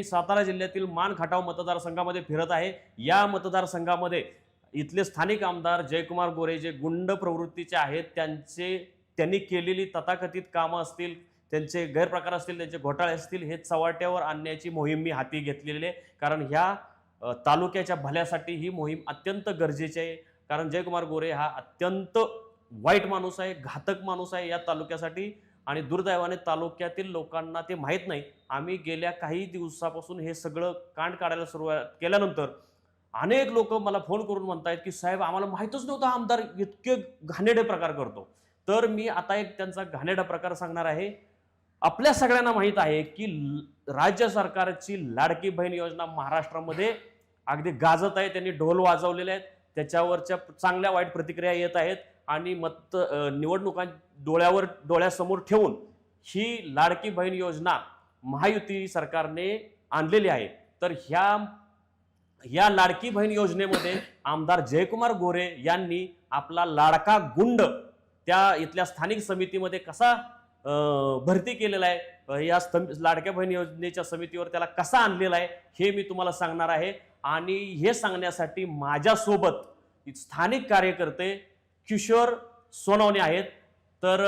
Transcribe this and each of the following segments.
मी सातारा जिल्ह्यातील मान खटाव मतदारसंघामध्ये फिरत आहे. या मतदारसंघामध्ये इथले स्थानिक आमदार जयकुमार गोरे जे गुंड प्रवृत्तीचे आहेत त्यांचे त्यांनी केलेली तथाकथित कामं असतील त्यांचे गैरप्रकार असतील त्यांचे घोटाळे असतील हे चव्हाट्यावर आणण्याची मोहीम मी हाती घेतलेली आहे. कारण ह्या तालुक्याच्या भल्यासाठी ही मोहीम अत्यंत गरजेची आहे. कारण जयकुमार गोरे हा अत्यंत वाईट माणूस आहे घातक माणूस आहे या तालुक्यासाठी. आणि दुर्दैवाने तालुक्यातील लोकांना ते माहीत नाही. आम्ही गेल्या काही दिवसापासून हे सगळं कांड काढायला सुरुवात केल्यानंतर अनेक लोक मला फोन करून म्हणतायत की साहेब आम्हाला माहीतच नव्हतं हा आमदार इतके घाणेडे प्रकार करतो. तर मी आता एक त्यांचा घाणेडा प्रकार सांगणार आहे. आपल्या सगळ्यांना माहीत आहे की ल- राज्य सरकारची लाडकी बहीण योजना महाराष्ट्रामध्ये अगदी गाजत आहे. त्यांनी ढोल वाजवलेले आहेत. त्याच्यावरच्या चांगल्या वाईट प्रतिक्रिया येत आहेत. आणि मत निवडणुकां डोळ्यावर डोळ्यासमोर ठेवून ही लाडकी बहीण योजना महायुती सरकारने आणलेली आहे. तर ह्या या लाडकी बहीण योजनेमध्ये आमदार जयकुमार गोरे यांनी आपला लाडका गुंड त्या इथल्या स्थानिक समितीमध्ये कसा भरती केलेला आहे या लाडक्या बहीण योजनेच्या समितीवर त्याला कसा आणलेला आहे हे मी तुम्हाला सांगणार आहे. आणि हे सांगण्यासाठी माझ्यासोबत स्थानिक कार्यकर्ते किशोर सोनवणे आहेत. तर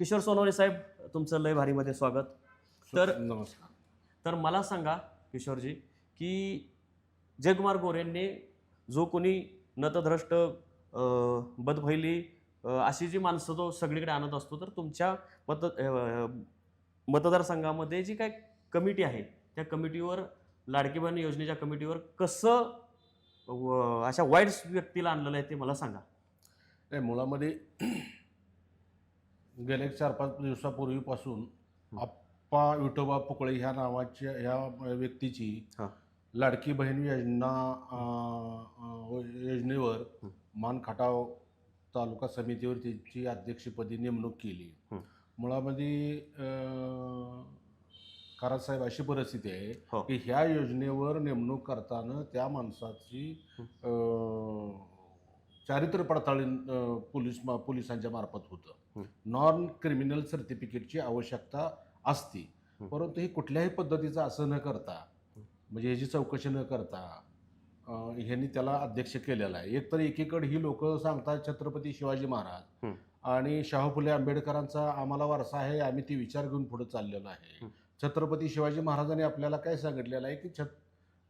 किशोर सोनवणे साहेब तुमचं लय भारीमध्ये स्वागत. तर नमस्कार. तर मला सांगा किशोरजी की जयकुमार गोरेंनी जो कोणी नतद्रष्ट बदभैली अशी जी माणसं तो सगळीकडे आणत असतो तर तुमच्या मत मतदारसंघामध्ये जी काय कमिटी आहे त्या कमिटीवर लाडकी बहीण योजनेच्या कमिटीवर कसं व- अशा वाईट व्यक्तीला आणलेलं आहे ते मला सांगा. नाही मुळामध्ये गेल्या चार पाच दिवसापूर्वीपासून आप्पा विठोबा पुकळे ह्या नावाच्या ह्या व्यक्तीची. लाडकी बहीण योजना योजनेवर. मान खटाव तालुका समितीवर त्यांची अध्यक्षपदी नेमणूक केली. मुळामध्ये अं, कारसाहेब अशी परिस्थिती आहे हो. की ह्या योजनेवर नेमणूक करताना त्या माणसाची अं, चारित्र्य पडताळीन पोलीस पोलिसांच्या मार्फत. होतं नॉन क्रिमिनल सर्टिफिकेटची आवश्यकता असते. परंतु ही कुठल्याही पद्धतीचं असं न करता म्हणजे ह्याची चौकशी न करता ह्यांनी त्याला अध्यक्ष केलेला आहे एकतर एकीकडे ही लोक सांगतात छत्रपती शिवाजी महाराज. आणि शाहू फुले आंबेडकरांचा आम्हाला वारसा आहे आम्ही ती विचार घेऊन पुढे चाललेलो आहे. छत्रपती शिवाजी महाराजांनी आपल्याला काय सांगितलेलं आहे की छत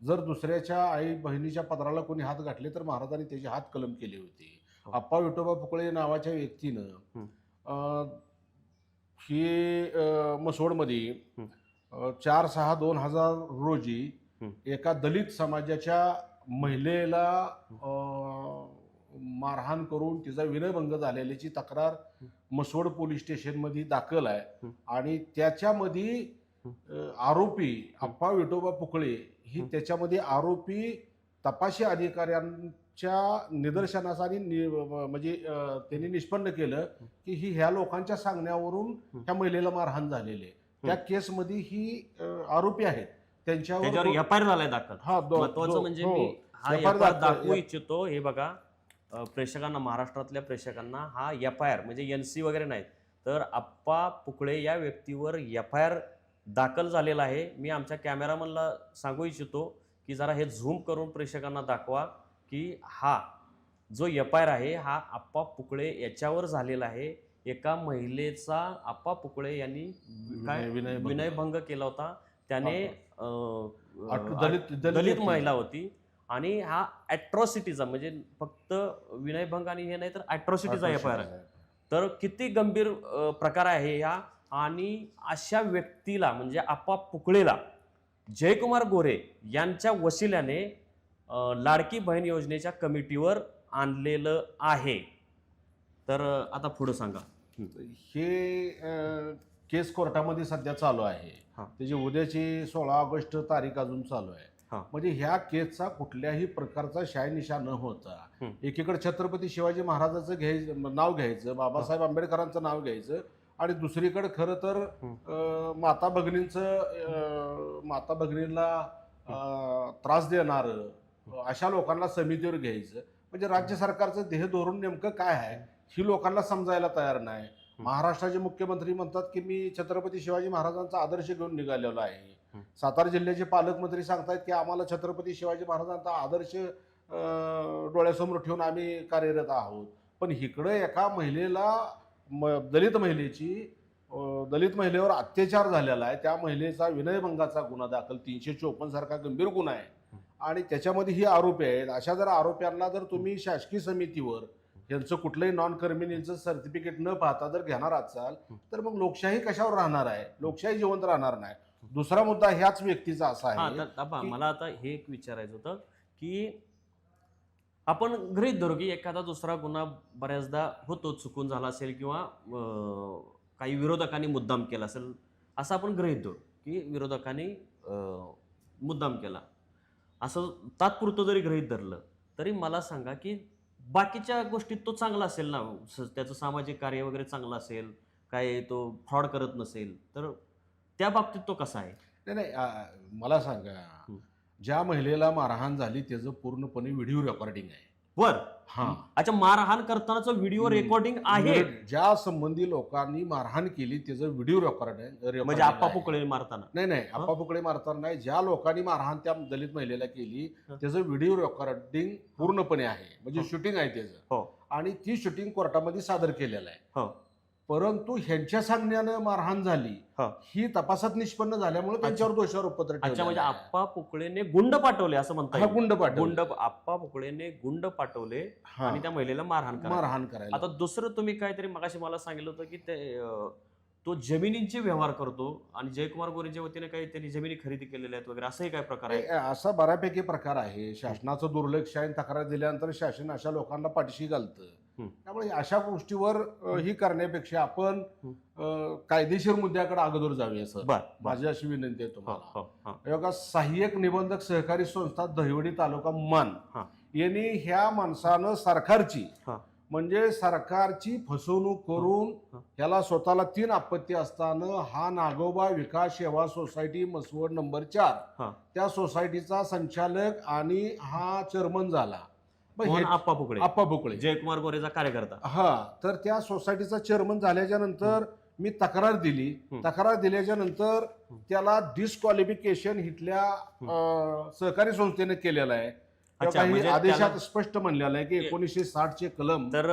जर दुसऱ्याच्या आई बहिणीच्या पदराला कोणी हात घातले तर महाराजांनी त्याचे हात कलम केले होते हो. आप्पा विठोबा फुकळे नावाच्या व्यक्तीनं हं. अं, चार सहा दोन हजार रोजी. एका दलित समाजाच्या महिलेला मारहाण करून तिचा विनयभंग झालेल्याची तक्रार मसवड पोलीस स्टेशनमध्ये दाखल आहे. आणि त्याच्यामध्ये आरोपी आप्पा विठोबा पुकळे ही. त्याच्यामध्ये आरोपी तपाशी अधिकाऱ्यांच्या निदर्शनास आणि नि- म्हणजे अं, त्यांनी निष्पन्न केलं की ही ह्या लोकांच्या सांगण्यावरून. ह्या महिलेला मारहाण झालेली आहे. त्या केसमध्ये ही अं, आरोपी आहेत. त्याच्यावर त्यांच्यावर एफ आय आर झालाय दाखल. हा दो- महत्वाचं दो- म्हणजे हो. मी हा FIR एफ आय आर दाखल- दाखवू इच्छितो. हे बघा अ, प्रेक्षकांना महाराष्ट्रातल्या प्रेक्षकांना हा एफ आय आर म्हणजे एन सी वगैरे नाही तर आप्पा पुकळे या व्यक्तीवर एफ आय आर दाखल झालेला आहे. मी आमच्या कॅमेरामनला सांगू इच्छितो की जरा हे झूम करून प्रेक्षकांना दाखवा की हा जो आर आहे हा आप्पा पुकळे याच्यावर झालेला आहे. एका महिलेचा आप्पा पुकळे यांनी काय विनय- विनयभंग. केला होता. त्याने दलित. महिला होती. आणि हा ॲट्रॉसिटीचा म्हणजे फक्त विनयभंग आणि हे नाही तर ॲट्रॉसिटीचा एफ आय आर आहे. तर किती गंभीर प्रकार आहे हा आणि अशा व्यक्तीला म्हणजे आप्पा पुकळेला जयकुमार गोरे यांच्या वशिल्याने लाडकी बहीण योजनेच्या कमिटीवर आणलेलं आहे तर आता पुढं सांगा हे केस कोर्टामध्ये सध्या चालू आहे. त्याची उद्याची सोळा ऑगस्ट तारीख अजून चालू आहे. म्हणजे ह्या केसचा कुठल्याही प्रकारचा शायनिशा न होता. एकीकडे छत्रपती शिवाजी महाराजाचं घ्यायचं नाव घ्यायचं बाबासाहेब आंबेडकरांचं नाव घ्यायचं आणि दुसरीकडे खरं तर. अं, माता भगिनींचं अं, माता भगिनींना अं, त्रास देणारं अशा लोकांना समितीवर घ्यायचं. म्हणजे राज्य सरकारचं ध्येय धोरण नेमकं काय आहे ही लोकांना समजायला तयार नाही. महाराष्ट्राचे मुख्यमंत्री म्हणतात की मी छत्रपती शिवाजी महाराजांचा आदर्श घेऊन निघालेलो आहे. सातारा जिल्ह्याचे पालकमंत्री सांगतायत की आम्हाला छत्रपती शिवाजी महाराजांचा आदर्श अं, डोळ्यासमोर ठेवून आम्ही कार्यरत आहोत. पण इकडे एका महिलेला म- दलित महिलेची दलित महिलेवर अत्याचार झालेला आहे. त्या महिलेचा विनयभंगाचा गुन्हा दाखल तीनशे चोपन्न सारखा गंभीर गुन्हा आहे. आणि त्याच्यामध्ये ही आरोपी आहेत. अशा जर आरोप्यांना जर तुम्ही शासकीय समितीवर यांचं कुठलंही नॉन कर्मिनीचं सर्टिफिकेट न पाहता जर घेणार असाल तर मग लोकशाही कशावर राहणार आहे? लोकशाही जिवंत राहणार नाही. दुसरा मुद्दा ह्याच व्यक्तीचा असा आहे मला आता हे एक विचारायचं होतं की आपण गृहित धरू की एखादा दुसरा गुन्हा बऱ्याचदा होतो चुकून झाला असेल किंवा काही विरोधकांनी मुद्दाम केला असेल असं आपण गृहित धरू की विरोधकांनी मुद्दाम केला. असं तात्पुरतं जरी गृहित धरलं तरी मला सांगा की बाकीच्या गोष्टीत तो चांगला असेल ना? त्याचं सामाजिक कार्य वगैरे चांगलं असेल काय तो फ्रॉड करत नसेल तर त्या बाबतीत तो कसा आहे? नाही नाही मला सांगा. ज्या महिलेला मारहाण झाली त्याचं पूर्णपणे व्हिडिओ रेकॉर्डिंग आहे बर हा अच्छा मारहाण करतानाच व्हिडिओ. रेकॉर्डिंग आहे ज्या संबंधी लोकांनी मारहाण केली त्याचं व्हिडिओ रेकॉर्ड आहे म्हणजे आप्पा. पुकळे मारताना नाही नाही आप्पा पुकडे मारताना नाही ज्या लोकांनी मारहाण त्या दलित महिलेला केली. त्याचं व्हिडिओ रेकॉर्डिंग पूर्णपणे आहे म्हणजे. शूटिंग आहे त्याचं हो. आणि ती शूटिंग कोर्टामध्ये सादर केलेलं आहे हो. परंतु ह्यांच्या सांगण्यानं मारहाण झाली हो. ही तपासात निष्पन्न झाल्यामुळे त्यांच्यावर दोषारोप पत्र अच्छा म्हणजे. आप्पा पुकळेने गुंड पाठवले असं म्हणता हा येईल गुंड पाठवला. गुंड आप्पा पुकळेने गुंड पाठवले हा. आणि त्या महिलेला मारहाण करा मारहाण करायला आता दुसरं तुम्ही काहीतरी मगाशी मला सांगितलं होतं की ते अं, तो जमिनींचे व्यवहार करतो आणि जयकुमार गोरेच्या वतीने काही त्यांनी जमिनी खरेदी केलेल्या आहेत वगैरे असंही काय प्रकार आहे असा बऱ्यापैकी प्रकार आहे शासनाचं दुर्लक्ष आहे आणि तक्रार दिल्यानंतर शासन अशा लोकांना पाठीशी घालतं. त्यामुळे अशा गोष्टीवर ही करण्यापेक्षा आपण हं. कायदेशीर मुद्द्याकडे अगोदर जाऊया सर. माझी अशी विनंती आहे हो, तुम्हाला हो, हो. हे बघा सहाय्यक निबंधक सहकारी संस्था दहिवडी तालुका मान हा. यांनी ह्या माणसानं सरकारची हा. म्हणजे सरकारची फसवणूक करून हा. ह्याला स्वतःला तीन आपत्ती असताना हा नागोबा विकास सेवा सोसायटी मसवड नंबर चार हा. त्या सोसायटीचा संचालक आणि हा चेअरमन झाला आप्पा पुकळे आप्पा बुकळे जयकुमार गोरेचा कार्यकर्ता. हा तर त्या सोसायटीचा चेअरमन झाल्याच्यानंतर मी तक्रार दिली. तक्रार दिल्याच्या नंतर. त्याला डिस्क्वालिफिकेशन इथल्या सहकारी संस्थेने केलेलं आहे. म्हणजे आदेशात स्पष्ट म्हणलेलं आहे की एकोणीसशे साठचे कलम. तर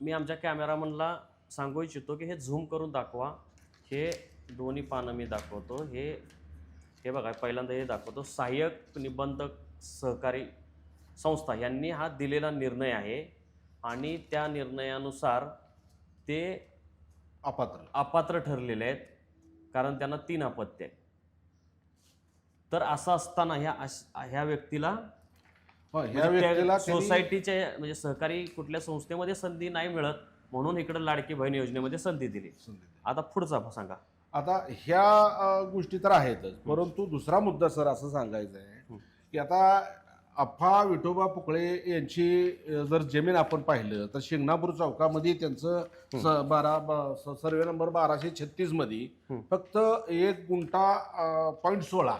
मी आमच्या कॅमेरामनला सांगू इच्छितो की हे झूम करून दाखवा. हे दोन्ही पानं मी दाखवतो. हे हे बघा पहिल्यांदा हे दाखवतो. सहाय्यक निबंधक सहकारी संस्था यांनी हा दिलेला निर्णय आहे आणि त्या निर्णयानुसार ते अपात्र. अपात्र ठरलेले आहेत कारण त्यांना तीन अपत्य आहेत. तर असं असताना ह्या ह्या व्यक्तीला हो, ह्या म्हणजे व्यक्तीला सोसायटीच्या म्हणजे सहकारी कुठल्या संस्थेमध्ये संधी नाही मिळत म्हणून इकडे लाडकी बहीण योजनेमध्ये संधी दिली. आता पुढचा सांगा. आता ह्या गोष्टी तर आहेतच परंतु दुसरा मुद्दा सर असं सांगायचं आहे. की आता अप्पा विठोबा पुकळे यांची जर जमीन आपण पाहिलं तर शिंगणापूर चौकामध्ये त्यांचं स- बारा ब- स- सर्वे नंबर बाराशे छत्तीसमध्ये. फक्त एक गुंठा पॉईंट सोळा.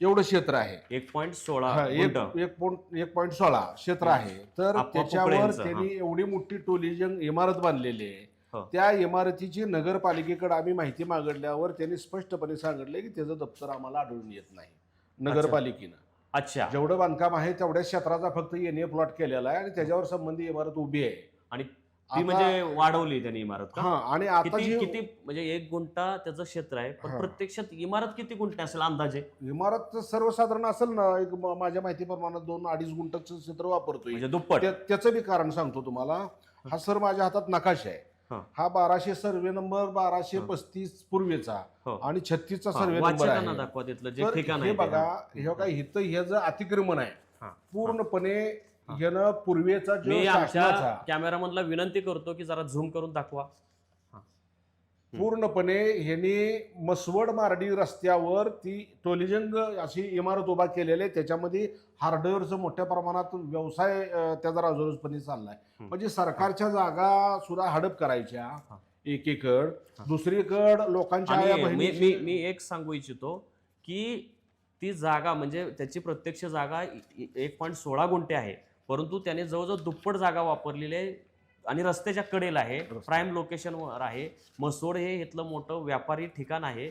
एवढं क्षेत्र आहे. एक पॉईंट सोळा हा, एक गुंठ. एक पॉईंट एक पॉईंट सोळा क्षेत्र आहे. तर आप्पा त्याच्यावर त्यांनी एवढी मोठी टोलिजन इमारत बांधलेली आहे. हो. त्या इमारतीची नगरपालिकेकडे आम्ही माहिती मागितल्यावर त्यांनी स्पष्टपणे सांगितले की त्याचं दप्तर आम्हाला आढळून येत नाही. नगरपालिकेनं. अच्छा. जेवढं बांधकाम आहे तेवढ्याच क्षेत्राचा फक्त एनए प्लॉट केलेला आहे आणि त्याच्यावर संबंधी इमारत उभी आहे. आणि ती म्हणजे वाढवली त्यांनी इमारत का? हा आणि आता किती जी किती म्हणजे एक गुंठा त्याचं क्षेत्र आहे पण हा. प्रत्यक्षात इमारत किती गुंठे असेल अंदाजे? इमारत सर्वसाधारण असेल ना एक म- माझ्या माहितीप्रमाणे दोन अडीच गुंठचं क्षेत्र वापरतोय. म्हणजे दुप्पट. त्या- त्याचं बी कारण सांगतो तुम्हाला. हा सर माझ्या हातात नकाशा आहे. हा. बाराशे सर्वे नंबर बाराशे. पस्तीस पूर्वीचा हो. आणि छत्तीसचा सर्वे नंबर आहे दाखवा तिथलं जे तर ठिकाण हे. बघा हे काय इथं हे जे अतिक्रमण आहे. पूर्णपणे. ह्यानं पूर्वेचा कॅमेरामनला विनंती करतो की जरा झूम करून दाखवा पूर्णपणे ह्यांनी मसवड मार्डी रस्त्यावर ती टोलिजंग अशी इमारत उभा केलेली आहे. त्याच्यामध्ये हार्डवेअरचं मोठ्या प्रमाणात व्यवसाय त्याचा राजरोजपणे चाललाय. म्हणजे सरकारच्या जागा सुद्धा हडप करायच्या एकीकड. दुसरीकड लोकांच्या मी बहिणीची मी मी एक सांगू इच्छितो की ती जागा म्हणजे त्याची प्रत्यक्ष जागा एक पॉईंट सोळा गुंठे आहे. परंतु त्याने जवळजवळ दुप्पट जागा वापरलेली आहे. आणि रस्त्याच्या कडेला आहे प्राईम लोकेशनवर आहे. मसोड हे इथलं मोठं व्यापारी ठिकाण आहे.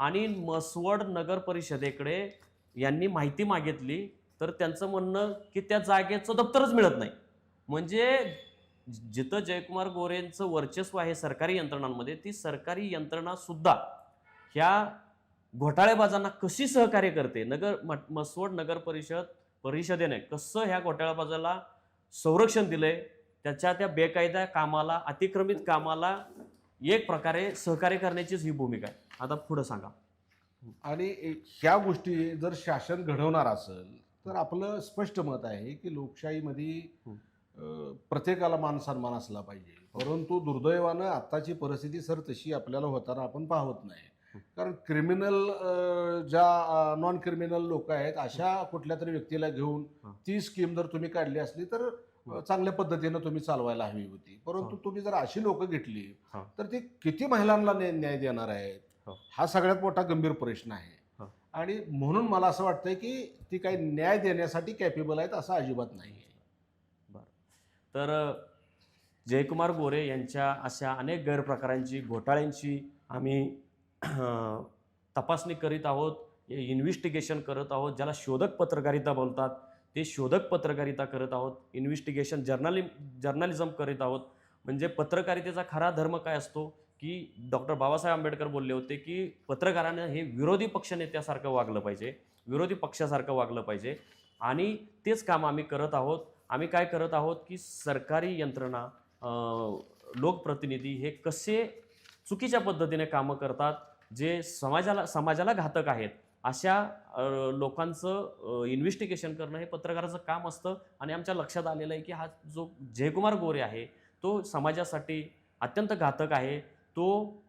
आणि मसवड नगर परिषदेकडे यांनी माहिती मागितली तर त्यांचं म्हणणं की त्या जागेचं दप्तरच मिळत नाही. म्हणजे जिथं जयकुमार गोरेंचं वर्चस्व आहे सरकारी यंत्रणांमध्ये ती सरकारी यंत्रणा सुद्धा ह्या घोटाळेबाजांना कशी सहकार्य करते? नगर मसवड नगर परिषद परिषदेने कसं ह्या घोटाळेबाजाला संरक्षण दिलंय? त्याच्या त्या बेकायदा कामाला अतिक्रमित कामाला एक प्रकारे सहकार्य करण्याचीच ही भूमिका आहे. आता पुढे सांगा. आणि ह्या गोष्टी जर शासन घडवणार असेल तर आपलं स्पष्ट मत आहे की लोकशाहीमध्ये प्रत्येकाला मान सन्मान असला पाहिजे. परंतु दुर्दैवानं आत्ताची परिस्थिती सर तशी आपल्याला होताना आपण पाहत नाही. कारण क्रिमिनल ज्या नॉन क्रिमिनल लोक आहेत अशा कुठल्या तरी व्यक्तीला घेऊन. ती स्कीम जर तुम्ही काढली असली तर चांगल्या पद्धतीनं तुम्ही चालवायला हवी होती परंतु. तुम्ही जर अशी लोक घेतली. तर ती किती महिलांना न्याय देणार आहेत हं. हा सगळ्यात मोठा गंभीर प्रश्न आहे. आणि म्हणून मला असं वाटतंय की ती काही न्याय देण्यासाठी कॅपेबल आहेत असं अजिबात नाही आहे तर जयकुमार गोरे यांच्या अशा अनेक गैरप्रकारांची घोटाळ्यांची आम्ही तपासणी करीत आहोत इन्व्हेस्टिगेशन करत आहोत ज्याला शोधक पत्रकारिता बोलतात ते शोधक पत्रकारिता करत आहोत इन्व्हेस्टिगेशन जर्नालि जर्नालिझम करीत आहोत. म्हणजे पत्रकारितेचा खरा धर्म काय असतो की डॉक्टर बाबासाहेब आंबेडकर बोलले होते की पत्रकारानं हे विरोधी पक्षनेत्यासारखं वागलं पाहिजे विरोधी पक्षासारखं वागलं पाहिजे. आणि तेच काम आम्ही करत आहोत. आम्ही काय करत आहोत की सरकारी यंत्रणा लोकप्रतिनिधी हे कसे चुकीच्या पद्धतीने कामं करतात जे समाजाला समाजाला घातक आहेत अशा लोकांचं इन्व्हेस्टिगेशन करणं हे पत्रकाराचं काम असतं आणि आमच्या लक्षात आलेलं आहे की हा जो जयकुमार गोरे आहे तो समाजासाठी अत्यंत घातक आहे. तो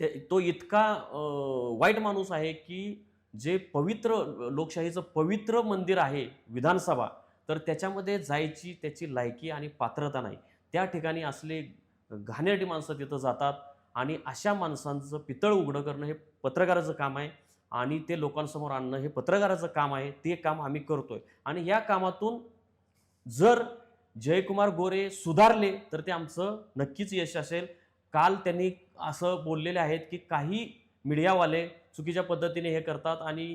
ते तो इतका वाईट माणूस आहे की जे पवित्र लोकशाहीचं पवित्र मंदिर आहे विधानसभा तर त्याच्यामध्ये जायची त्याची लायकी आणि पात्रता नाही. त्या ठिकाणी असले घाणेरडी माणसं तिथं जातात आणि अशा माणसांचं पितळ उघडं करणं हे पत्रकाराचं काम आहे. आणि ते लोकांसमोर आणणं हे पत्रकाराचं काम आहे ते काम आम्ही करतोय. आणि या कामातून जर जयकुमार गोरे सुधारले तर ते आमचं नक्कीच यश असेल. काल त्यांनी असं बोललेले आहेत की काही मीडियावाले चुकीच्या पद्धतीने हे करतात आणि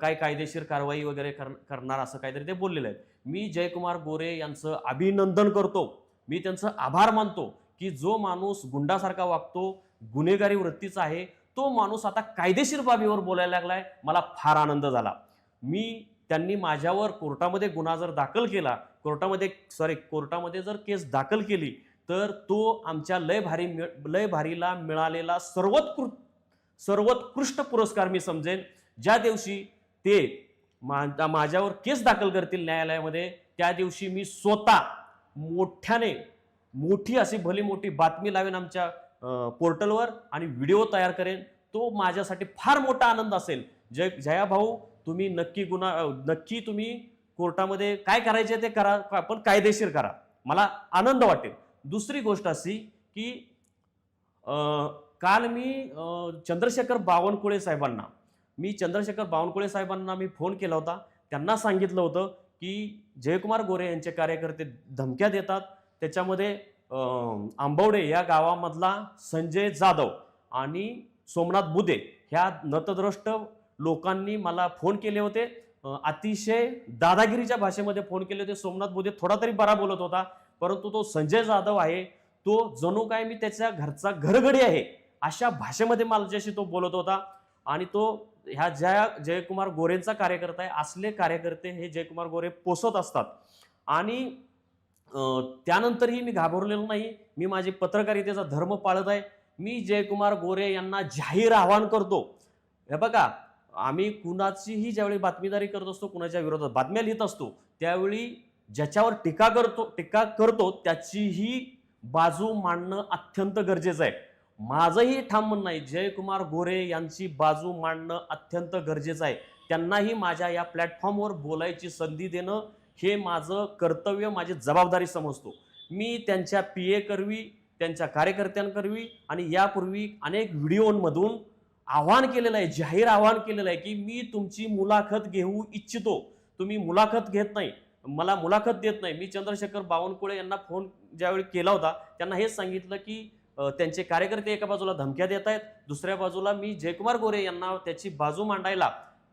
काय कायदेशीर कारवाई वगैरे कर करणार असं काहीतरी ते बोललेले आहेत. मी जयकुमार गोरे यांचं अभिनंदन करतो. मी त्यांचं आभार मानतो की जो माणूस गुंडासारखा वागतो गुन्हेगारी वृत्तीचा आहे तो माणूस आता कायदेशीर बाबीवर बोलायला लागलाय. मला फार आनंद झाला. मी त्यांनी माझ्यावर कोर्टामध्ये गुन्हा जर दाखल केला कोर्टामध्ये सॉरी कोर्टामध्ये जर केस दाखल केली तर तो आमच्या लय भारी मिळ- लय भारीला मिळालेला सर्वोत्कृ सर्वोत्कृष्ट पुरस्कार मी समजेन. ज्या दिवशी ते मा- माझ्यावर केस दाखल करतील न्यायालयामध्ये त्या दिवशी मी स्वतः मोठ्याने मोठी अशी भली मोठी बातमी लावेन आमच्या पोर्टलवर आणि व्हिडिओ तयार करेन. तो माझ्यासाठी फार मोठा आनंद असेल. जय जया भाऊ तुम्ही नक्की गुन्हा नक्की तुम्ही कोर्टामध्ये काय करायचे ते करा पण कायदेशीर करा. मला आनंद वाटेल. दुसरी गोष्ट अशी की काल मी चंद्रशेखर बावनकुळे साहेबांना मी चंद्रशेखर बावनकुळे साहेबांना मी फोन केला होता. त्यांना सांगितलं होतं की जयकुमार गोरे यांचे कार्यकर्ते धमक्या देतात. त्याच्यामध्ये आंबवडे या गावामधला संजय जाधव आणि सोमनाथ बुदे ह्या नतद्रष्ट लोकांनी मला फोन केले होते. अतिशय दादागिरीच्या भाषेमध्ये फोन केले होते. सोमनाथ बुदे थोडा तरी बरा बोलत होता परंतु तो संजय जाधव आहे. तो जणू काय मी त्याच्या घरचा घरगडी आहे अशा भाषेमध्ये माझ्याशी तो बोलत होता. आणि तो ह्या ज्या जयकुमार गोरेंचा कार्यकर्ता आहे असले कार्यकर्ते हे जयकुमार गोरे पोसत असतात. आणि त्यानंतरही मी घाबरलेलो नाही. मी माझी पत्रकारितेचा धर्म पाळत आहे. मी जयकुमार गोरे यांना जाहीर आवाहन करतो. हे बघा आम्ही कुणाचीही ज्यावेळी बातमीदारी करत असतो कुणाच्या विरोधात बातम्या लिहित असतो त्यावेळी ज्याच्यावर टीका करतो टीका करतो त्याचीही बाजू मांडणं अत्यंत गरजेचं आहे. माझंही ठाम म्हणणं आहे जयकुमार गोरे यांची बाजू मांडणं अत्यंत गरजेचं आहे. त्यांनाही माझ्या या प्लॅटफॉर्मवर बोलायची संधी देणं हे माझं कर्तव्य माझी जबाबदारी समजतो. मी त्यांच्या पी ए करवी त्यांच्या कार्यकर्त्यांकरवी आणि यापूर्वी अनेक व्हिडिओमधून आव्हान केलेलं आहे जाहीर आव्हान केलेलं आहे की मी तुमची मुलाखत घेऊ इच्छितो. तुम्ही मुलाखत घेत नाही. मला मुलाखत देत नाही. मी चंद्रशेखर बावनकुळे यांना फोन ज्यावेळी केला होता त्यांना हेच सांगितलं की त्यांचे कार्यकर्ते एका बाजूला धमक्या देत आहेत दुसऱ्या बाजूला मी जयकुमार गोरे यांना त्याची बाजू मांडायला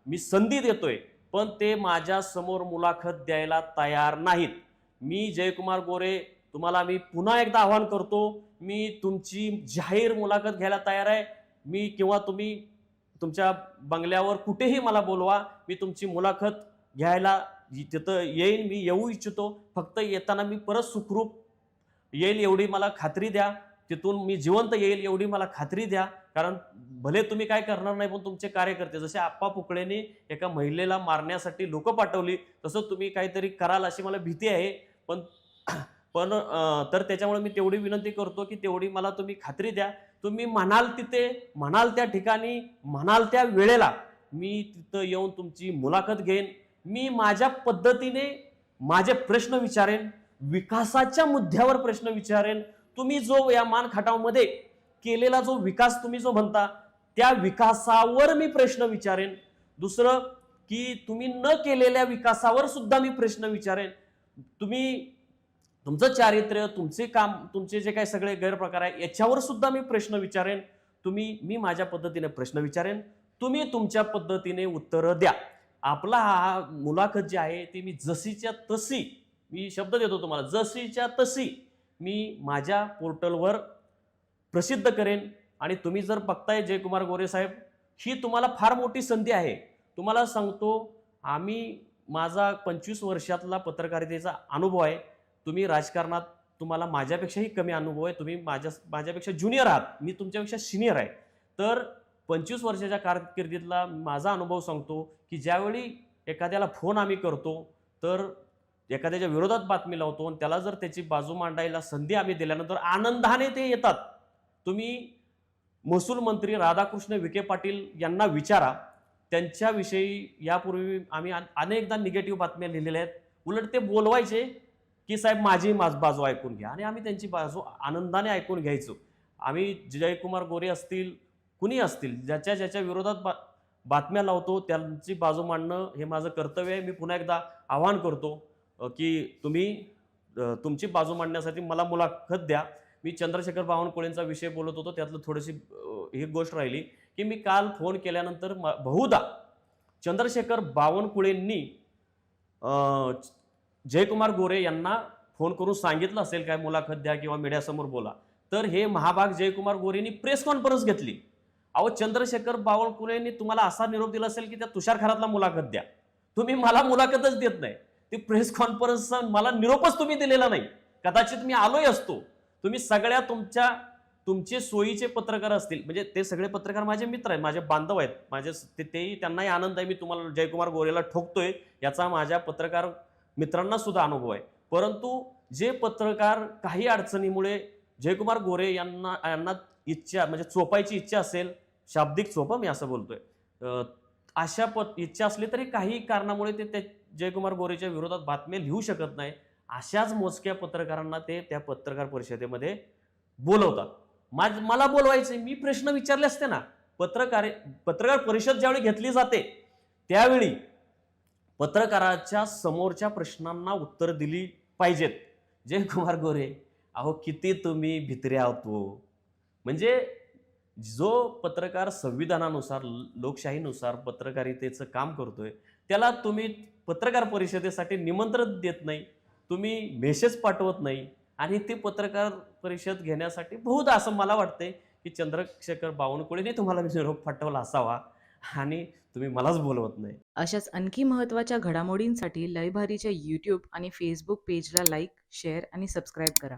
मी संधी देतोय. पण ते माझ्यासमोर मुलाखत द्यायला तयार नाहीत. मी जयकुमार गोरे तुम्हाला मी पुन्हा एकदा आवाहन करतो मी तुमची जाहीर मुलाखत घ्यायला तयार आहे. मी किंवा तुम्ही तुमच्या बंगल्यावर कुठेही मला बोलवा मी तुमची मुलाखत घ्यायला तिथं येईन मी येऊ इच्छितो. फक्त येताना मी परत सुखरूप येईल एवढी मला खात्री द्या. तिथून मी जिवंत येईल एवढी मला खात्री द्या. कारण भले तुम्ही काय करणार नाही पण तुमचे कार्यकर्ते जसे आप्पा पुकळेने एका महिलेला मारण्यासाठी लोक पाठवली तसं तुम्ही काहीतरी कराल अशी मला भीती आहे. पण पण तर त्याच्यामुळे मी तेवढी विनंती करतो की तेवढी मला तुम्ही खात्री द्या. तुम्ही म्हणाल तिथे म्हणाल त्या ठिकाणी म्हणाल त्या वेळेला मी तिथं येऊन तुमची मुलाखत घेईन. मी माझ्या पद्धतीने माझे प्रश्न विचारेन विकासाच्या मुद्द्यावर प्रश्न विचारेन. तुम्ही जो या मान खटावमध्ये केलेला जो विकास तुम्ही जो म्हणता त्या विकासावर मी प्रश्न विचारेन. दुसरं की तुम्ही न केलेल्या विकासावर सुद्धा मी प्रश्न विचारेन. तुम्ही तुमचं चारित्र्य तुमचे काम तुमचे जे काही सगळे गैरप्रकार आहे याच्यावर सुद्धा मी प्रश्न विचारेन. तुम्ही मी माझ्या पद्धतीने प्रश्न विचारेन. तुम्ही तुमच्या पद्धतीने उत्तरं द्या. आपला हा मुलाखत जी आहे ती मी जशीच्या तशी मी शब्द देतो तुम्हाला जशीच्या तशी मी माझ्या पोर्टलवर प्रसिद्ध करेन. आणि तुम्ही जर बघताय जयकुमार गोरे साहेब ही तुम्हाला फार मोठी संधी आहे. तुम्हाला सांगतो आम्ही माझा पंचवीस वर्षातला पत्रकारितेचा अनुभव आहे. तुम्ही राजकारणात तुम्हाला माझ्यापेक्षाही कमी अनुभव आहे. तुम्ही माझ्या माझ्यापेक्षा ज्युनियर आहात. मी तुमच्यापेक्षा सिनियर आहे. तर पंचवीस वर्षाच्या कारकिर्दीतला माझा अनुभव सांगतो की ज्यावेळी एखाद्याला फोन आम्ही करतो तर एखाद्याच्या विरोधात बातमी लावतो आणि त्याला जर त्याची बाजू मांडायला संधी आम्ही दिल्यानंतर आनंदाने ते येतात. तुम्ही महसूल मंत्री राधाकृष्ण विखे पाटील यांना विचारा. त्यांच्याविषयी यापूर्वी आम्ही अनेकदा निगेटिव्ह बातम्या लिहिलेल्या आहेत. उलट ते बोलवायचे की साहेब माझी माझ बाजू ऐकून घ्या आणि आम्ही त्यांची बाजू आनंदाने ऐकून घ्यायचो. आम्ही जयकुमार गोरे असतील कुणी असतील ज्याच्या ज्याच्या विरोधात बा बातम्या लावतो त्यांची बाजू मांडणं हे माझं कर्तव्य आहे. मी पुन्हा एकदा आवाहन करतो की तुम्ही तुमची बाजू मांडण्यासाठी मला मुलाखत द्या. मी चंद्रशेखर बावनकुळेंचा विषय बोलत होतो त्यातलं थोडीशी ही गोष्ट राहिली की मी काल फोन केल्यानंतर म- बहुधा चंद्रशेखर बावनकुळेंनी जयकुमार गोरे यांना फोन करून सांगितलं असेल काय मुलाखत द्या किंवा मीडियासमोर बोला. तर हे महाभाग जयकुमार गोरेंनी प्रेस कॉन्फरन्स घेतली. अहो चंद्रशेखर बावनकुळेंनी तुम्हाला असा निरोप दिला असेल की त्या तुषार खरातला मुलाखत द्या. तुम्ही मला मुलाखतच देत नाही. ती प्रेस कॉन्फरन्सचा मला निरोपच तुम्ही दिलेला नाही. कदाचित मी आलोय असतो. तुम्ही सगळ्या तुमच्या तुमचे सोयीचे पत्रकार असतील. म्हणजे ते सगळे पत्रकार माझे मित्र आहेत माझे बांधव आहेत. माझे ते तेही त्यांनाही आनंद आहे मी तुम्हाला जयकुमार गोरेला ठोकतोय याचा माझ्या पत्रकार मित्रांना सुद्धा अनुभव आहे. परंतु जे पत्रकार काही अडचणीमुळे जयकुमार गोरे यांना यांना इच्छा म्हणजे चोपायची इच्छा असेल शाब्दिक चोपा मी असं बोलतोय अशा पत इच्छा असली तरी काही कारणामुळे ते त्या जयकुमार गोरेच्या विरोधात बातम्या लिहू शकत नाही. अशाच मोजक्या पत्रकारांना ते त्या पत्रकार परिषदेमध्ये बोलवतात. माझ मला बोलवायचे मी प्रश्न विचारले असते ना पत्रकार पत्रकार परिषद ज्यावेळी घेतली जाते त्यावेळी पत्रकाराच्या समोरच्या प्रश्नांना उत्तर दिली पाहिजेत. जयकुमार गोरे अहो किती तुम्ही भित्रे आहोत हो. म्हणजे जो पत्रकार संविधानानुसार लोकशाहीनुसार पत्रकारितेचं काम करतोय त्याला तुम्ही पत्रकार परिषदेसाठी निमंत्रण देत नाही. तुम्ही मेसेज पाठवत नाही आणि ते पत्रकार परिषद घेण्यासाठी बहुधा असं मला वाटते की चंद्रशेखर बावनकुळेने तुम्हाला निरोप पाठवला असावा आणि तुम्ही मलाच बोलवत नाही. अशाच आणखी महत्त्वाच्या घडामोडींसाठी लयभारीच्या यूट्यूब आणि फेसबुक पेजला लाईक शेअर आणि सबस्क्राईब करा.